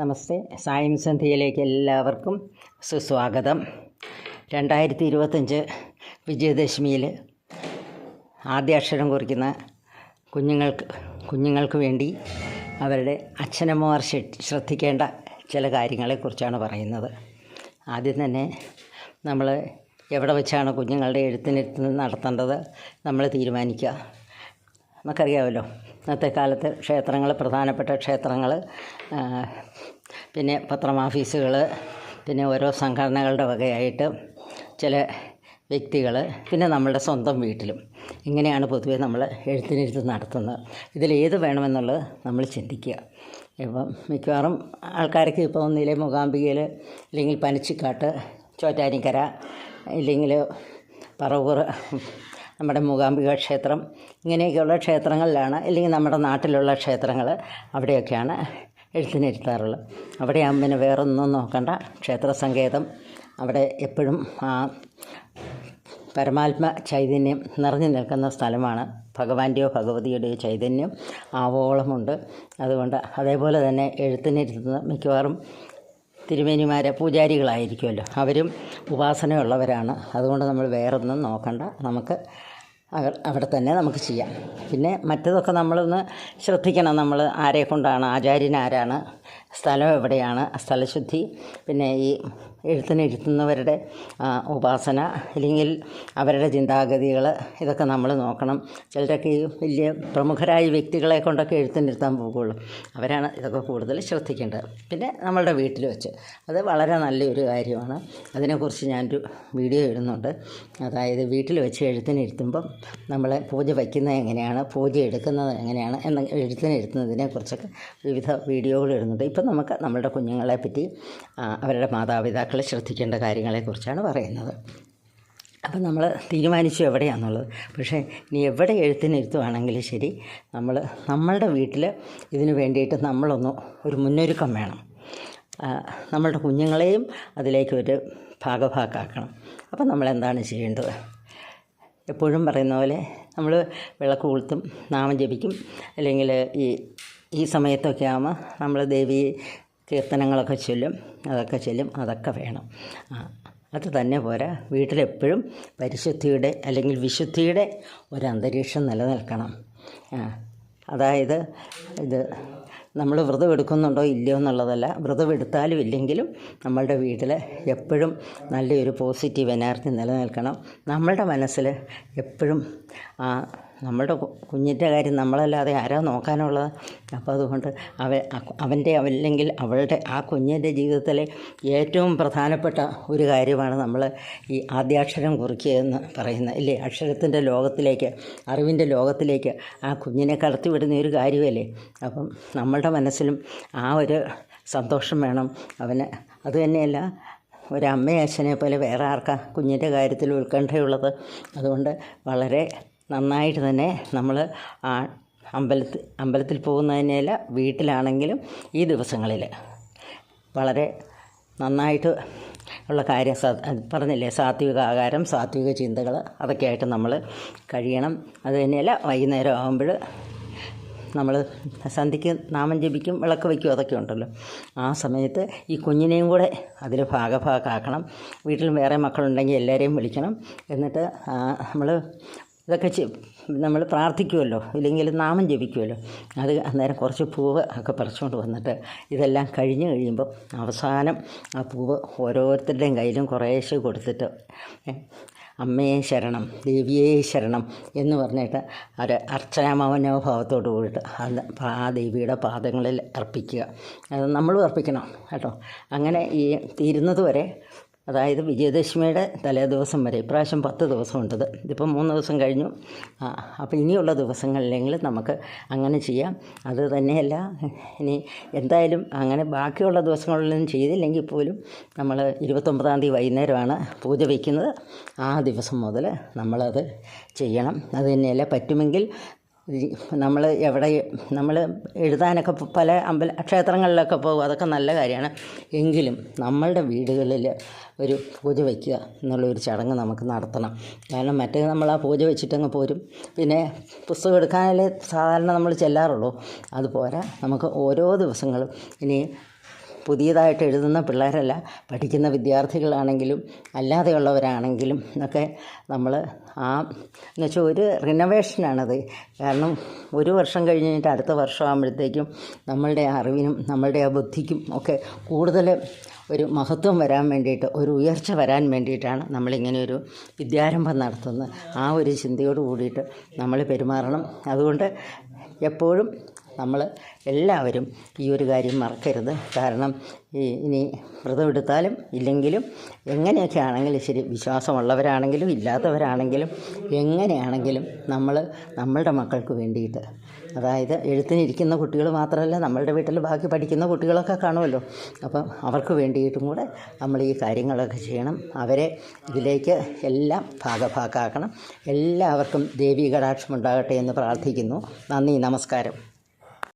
നമസ്തേ. സായം സന്ധ്യയിലേക്ക് എല്ലാവർക്കും സുസ്വാഗതം. രണ്ടായിരത്തി ഇരുപത്തഞ്ച് വിജയദശമിയിൽ ആദ്യാക്ഷരം കുറിക്കുന്ന കുഞ്ഞുങ്ങൾക്ക് കുഞ്ഞുങ്ങൾക്ക് വേണ്ടി അവരുടെ അച്ഛനമ്മമാർ ശ്രദ്ധിക്കേണ്ട ചില കാര്യങ്ങളെക്കുറിച്ചാണ് പറയുന്നത്. ആദ്യം തന്നെ നമ്മൾ എവിടെ വെച്ചാണ് കുഞ്ഞുങ്ങളുടെ എഴുത്തിനിരുത്ത് നടത്തേണ്ടത് നമ്മൾ തീരുമാനിക്കുക. നമുക്കറിയാമല്ലോ ഇന്നത്തെ കാലത്ത് ക്ഷേത്രങ്ങൾ പ്രധാനപ്പെട്ട ക്ഷേത്രങ്ങൾ പിന്നെ പത്രമാഫീസുകൾ പിന്നെ ഓരോ സംഘടനകളുടെ വകയായിട്ട് ചില വ്യക്തികൾ പിന്നെ നമ്മളുടെ സ്വന്തം വീട്ടിലും. ഇങ്ങനെയാണ് പൊതുവേ നമ്മൾ എഴുത്തിനിരുത്ത് നടത്തുന്നത്. ഇതിലേത് വേണമെന്നുള്ളത് നമ്മൾ ചിന്തിക്കുക. ഇപ്പം മിക്കവാറും ആൾക്കാർക്ക് ഇപ്പോൾ ഒന്നിലെ മൂകാംബികയിൽ അല്ലെങ്കിൽ പനച്ചിക്കാട്ട് ചോറ്റാനിക്കര ഇല്ലെങ്കിൽ പറവൂർ നമ്മുടെ മൂകാംബിക ക്ഷേത്രം. ഇങ്ങനെയൊക്കെയുള്ള ക്ഷേത്രങ്ങളിലാണ് അല്ലെങ്കിൽ നമ്മുടെ നാട്ടിലുള്ള ക്ഷേത്രങ്ങൾ അവിടെയൊക്കെയാണ് എഴുത്തിനിരുത്താറുള്ളത്. അവിടെയാകുമ്പോൾ പിന്നെ വേറൊന്നും നോക്കണ്ട. ക്ഷേത്ര സങ്കേതം അവിടെ എപ്പോഴും ആ പരമാത്മ ചൈതന്യം നിറഞ്ഞു നിൽക്കുന്ന സ്ഥലമാണ്. ഭഗവാന്റെയോ ഭഗവതിയുടെയോ ചൈതന്യം ആവോളമുണ്ട്. അതുകൊണ്ട് അതേപോലെ തന്നെ എഴുത്തിനിരുത്തുന്ന മിക്കവാറും തിരുമേനിമാരെ പൂജാരികളായിരിക്കുമല്ലോ. അവരും ഉപാസനയുള്ളവരാണ്. അതുകൊണ്ട് നമ്മൾ വേറൊന്നും നോക്കണ്ട. നമുക്ക് അവിടെ തന്നെ നമുക്ക് ചെയ്യാം. പിന്നെ മറ്റതൊക്കെ നമ്മളൊന്ന് ശ്രദ്ധിക്കണം. നമ്മൾ ആരെ കൊണ്ടാണ് ആചാര്യൻ ആരാണ് സ്ഥലം എവിടെയാണ്? സ്ഥലശുദ്ധി പിന്നെ ഈ എഴുത്തിനിരുത്തുന്നവരുടെ ഉപാസന അല്ലെങ്കിൽ അവരുടെ ചിന്താഗതികൾ ഇതൊക്കെ നമ്മൾ നോക്കണം. ചിലരൊക്കെ ഈ വലിയ പ്രമുഖരായ വ്യക്തികളെ കൊണ്ടൊക്കെ എഴുത്തിനിരുത്താൻ പോകുള്ളൂ. അവരാണ് ഇതൊക്കെ കൂടുതൽ ശ്രദ്ധിക്കേണ്ടത്. പിന്നെ നമ്മളുടെ വീട്ടിൽ വെച്ച്. അത് വളരെ നല്ലൊരു കാര്യമാണ്. അതിനെക്കുറിച്ച് ഞാനൊരു വീഡിയോ ഇടുന്നുണ്ട്. അതായത് വീട്ടിൽ വെച്ച് എഴുത്തിനിരുത്തുമ്പം നമ്മൾ പൂജ വയ്ക്കുന്നത് എങ്ങനെയാണ്? പൂജ എടുക്കുന്നത് എങ്ങനെയാണ്? എന്ന എഴുത്തിനിരുത്തുന്നതിനെക്കുറിച്ചൊക്കെ വിവിധ വീഡിയോകൾ ഇടുന്നുണ്ട്. ഇപ്പം നമുക്ക് നമ്മളുടെ കുഞ്ഞുങ്ങളെ പറ്റി അവരുടെ മാതാപിതാക്കളെ ശ്രദ്ധിക്കേണ്ട കാര്യങ്ങളെക്കുറിച്ചാണ് പറയുന്നത്. അപ്പം നമ്മൾ തീരുമാനിച്ചു എവിടെയാണെന്നുള്ളത് പക്ഷേ ഇനി എവിടെ എഴുത്തിനിരുത്തുവാണെങ്കിലും ശരി നമ്മൾ നമ്മളുടെ വീട്ടിൽ ഇതിന് വേണ്ടിയിട്ട് നമ്മളൊന്ന് ഒരു മുന്നൊരുക്കം വേണം. നമ്മളുടെ കുഞ്ഞുങ്ങളെയും അതിലേക്ക് ഒരു ഭാഗഭാക്കാക്കണം. അപ്പം നമ്മൾ എന്താണ് ചെയ്യേണ്ടത്? എപ്പോഴും പറയുന്ന പോലെ നമ്മൾ വിളക്ക് കൊളുത്തും നാമം ജപിക്കും. അല്ലെങ്കിൽ ഈ ഈ സമയത്തൊക്കെ ആകുമ്പോൾ നമ്മൾ ദേവി കീർത്തനങ്ങളൊക്കെ ചൊല്ലും അതൊക്കെ ചൊല്ലും അതൊക്കെ വേണം. അത് തന്നെ പോരാ. വീട്ടിലെപ്പോഴും പരിശുദ്ധിയുടെ അല്ലെങ്കിൽ വിശുദ്ധിയുടെ ഒരു അന്തരീക്ഷം നിലനിൽക്കണം. അതായത് ഇത് നമ്മൾ വ്രതം എടുക്കുന്നുണ്ടോ ഇല്ലയോ എന്നുള്ളതല്ല. വ്രതം എടുത്താലും ഇല്ലെങ്കിലും നമ്മളുടെ വീട്ടിൽ എപ്പോഴും നല്ലൊരു പോസിറ്റീവ് എനർജി നിലനിൽക്കണം. നമ്മളുടെ മനസ്സിൽ എപ്പോഴും ആ നമ്മളുടെ കു- കുഞ്ഞിന്റെ കാര്യം നമ്മളല്ലാതെ ആരാ നോക്കാനുള്ളത്? അപ്പോൾ അതുകൊണ്ട് അവ അവന്റെ അല്ലെങ്കിൽ അവളുടെ ആ കുഞ്ഞിന്റെ ജീവിതത്തിലെ ഏറ്റവും പ്രധാനപ്പെട്ട ഒരു കാര്യമാണ് നമ്മൾ ഈ ആദ്യാക്ഷരം കുറിക്കുക എന്ന് പറയുന്നത്. ഇല്ലേ? അക്ഷരത്തിന്റെ ലോകത്തിലേക്ക് അറിവിന്റെ ലോകത്തിലേക്ക് ആ കുഞ്ഞിനെ കടത്തിവിടുന്ന ഒരു കാര്യമല്ലേ? അപ്പം നമ്മളുടെ മനസ്സിലും ആ ഒരു സന്തോഷം വേണം അവന്. അത് തന്നെയല്ല ഒരമ്മയെ അച്ഛനെ പോലെ വേറെ ആർക്കാ കുഞ്ഞിന്റെ കാര്യത്തിൽ ഉത്കണ്ഠയുള്ളത്? അതുകൊണ്ട് വളരെ നന്നായിട്ട് തന്നെ നമ്മൾ ആ അമ്പലത്തിൽ അമ്പലത്തിൽ പോകുന്നതിനല്ല വീട്ടിലാണെങ്കിലും ഈ ദിവസങ്ങളിൽ വളരെ നന്നായിട്ട് ഉള്ള കാര്യം പറഞ്ഞില്ലേ സാത്വിക ആകാരം സാത്വിക ചിന്തകൾ അതൊക്കെയായിട്ട് നമ്മൾ കഴിയണം. അത് തന്നെയല്ല വൈകുന്നേരം ആകുമ്പോൾ നമ്മൾ സന്ധ്യയ്ക്ക് നാമം ജപിക്കും വിളക്ക് വയ്ക്കും അതൊക്കെ ഉണ്ടല്ലോ. ആ സമയത്ത് ഈ കുഞ്ഞിനെയും കൂടെ അതിൽ ഭാഗഭാഗമാക്കണം. വീട്ടിൽ വേറെ മക്കളുണ്ടെങ്കിൽ എല്ലാവരെയും വിളിക്കണം. എന്നിട്ട് നമ്മൾ ഇതൊക്കെ നമ്മൾ പ്രാർത്ഥിക്കുമല്ലോ ഇല്ലെങ്കിൽ നാമം ജപിക്കുമല്ലോ അത് അന്നേരം കുറച്ച് പൂവ് ഒക്കെ പറിച്ചുകൊണ്ട് വന്നിട്ട് ഇതെല്ലാം കഴിഞ്ഞ് കഴിയുമ്പോൾ അവസാനം ആ പൂവ് ഓരോരുത്തരുടെയും കയ്യിലും കുറേശ്ശെ കൊടുത്തിട്ട് അമ്മയെ ശരണം ദേവിയെ ശരണം എന്ന് പറഞ്ഞിട്ട് ഒരു അർച്ചനാമനോഭാവത്തോട് കൂടിയിട്ട് അത് ആ ദേവിയുടെ പാദങ്ങളിൽ അർപ്പിക്കുക. അത് നമ്മളും അർപ്പിക്കണം കേട്ടോ. അങ്ങനെ ഈ തീരുന്നത് വരെ അതായത് വിജയദശമിയുടെ തലേ ദിവസം വരെ ഇപ്രാവശ്യം പത്ത് ദിവസമുണ്ടത്. ഇത് ഇതിപ്പം മൂന്ന് ദിവസം കഴിഞ്ഞു. അപ്പോൾ ഇനിയുള്ള ദിവസങ്ങളിലെങ്കിലും നമുക്ക് അങ്ങനെ ചെയ്യാം. അത് തന്നെയല്ല ഇനി എന്തായാലും അങ്ങനെ ബാക്കിയുള്ള ദിവസങ്ങളിലൊന്നും ചെയ്തില്ലെങ്കിൽ പോലും നമ്മൾ ഇരുപത്തൊമ്പതാം തീയതി വൈകുന്നേരമാണ് പൂജ വയ്ക്കുന്നത്. ആ ദിവസം മുതൽ നമ്മളത് ചെയ്യണം. അത് തന്നെയല്ല പറ്റുമെങ്കിൽ നമ്മൾ എവിടെ നമ്മൾ എഴുതാനൊക്കെ പല അമ്പല ക്ഷേത്രങ്ങളിലൊക്കെ പോകും അതൊക്കെ നല്ല കാര്യമാണ്. എങ്കിലും നമ്മളുടെ വീടുകളിൽ ഒരു പൂജ വയ്ക്കുക എന്നുള്ളൊരു ചടങ്ങ് നമുക്ക് നടത്തണം. കാരണം മറ്റേ നമ്മൾ ആ പൂജ വെച്ചിട്ടങ്ങ് പോരും. പിന്നെ പുസ്തകം എടുക്കാനല്ലേ സാധാരണ നമ്മൾ ചെല്ലാറുള്ളൂ. അതുപോലെ നമുക്ക് ഓരോ ദിവസങ്ങളും ഇനി പുതിയതായിട്ട് എഴുതുന്ന പിള്ളേരല്ല പഠിക്കുന്ന വിദ്യാർത്ഥികളാണെങ്കിലും അല്ലാതെയുള്ളവരാണെങ്കിലും ഒക്കെ നമ്മൾ ആ എന്ന് വെച്ചാൽ ഒരു റിനോവേഷനാണത് കാരണം ഒരു വർഷം കഴിഞ്ഞിട്ട് അടുത്ത വർഷം ആകുമ്പോഴത്തേക്കും നമ്മളുടെ അറിവിനും നമ്മളുടെ ആ ബുദ്ധിക്കും ഒക്കെ കൂടുതൽ ഒരു മഹത്വം വരാൻ വേണ്ടിയിട്ട് ഒരു ഉയർച്ച വരാൻ വേണ്ടിയിട്ടാണ് നമ്മളിങ്ങനെ ഒരു വിദ്യാരംഭം നടത്തുന്നത്. ആ ഒരു ചിന്തയോട് കൂടിയിട്ട് നമ്മൾ പെരുമാറണം. അതുകൊണ്ട് എപ്പോഴും നമ്മൾ എല്ലാവരും ഈ ഒരു കാര്യം മറക്കരുത്. കാരണം ഈ ഇനി വ്രതം എടുത്താലും ഇല്ലെങ്കിലും എങ്ങനെയൊക്കെ ആണെങ്കിലും ശരി വിശ്വാസമുള്ളവരാണെങ്കിലും ഇല്ലാത്തവരാണെങ്കിലും എങ്ങനെയാണെങ്കിലും നമ്മൾ നമ്മളുടെ മക്കൾക്ക് വേണ്ടിയിട്ട്. അതായത് എഴുത്തിനിരിക്കുന്ന കുട്ടികൾ മാത്രമല്ല നമ്മളുടെ വീട്ടിൽ ബാക്കി പഠിക്കുന്ന കുട്ടികളൊക്കെ കാണുമല്ലോ. അപ്പം അവർക്ക് വേണ്ടിയിട്ടും കൂടെ നമ്മൾ ഈ കാര്യങ്ങളൊക്കെ ചെയ്യണം. അവരെ ഇതിലേക്ക് എല്ലാം ഭാഗഭാക്കാക്കണം. എല്ലാവർക്കും ദേവീ കടാക്ഷം ഉണ്ടാകട്ടെ എന്ന് പ്രാർത്ഥിക്കുന്നു. നന്ദി നമസ്കാരം.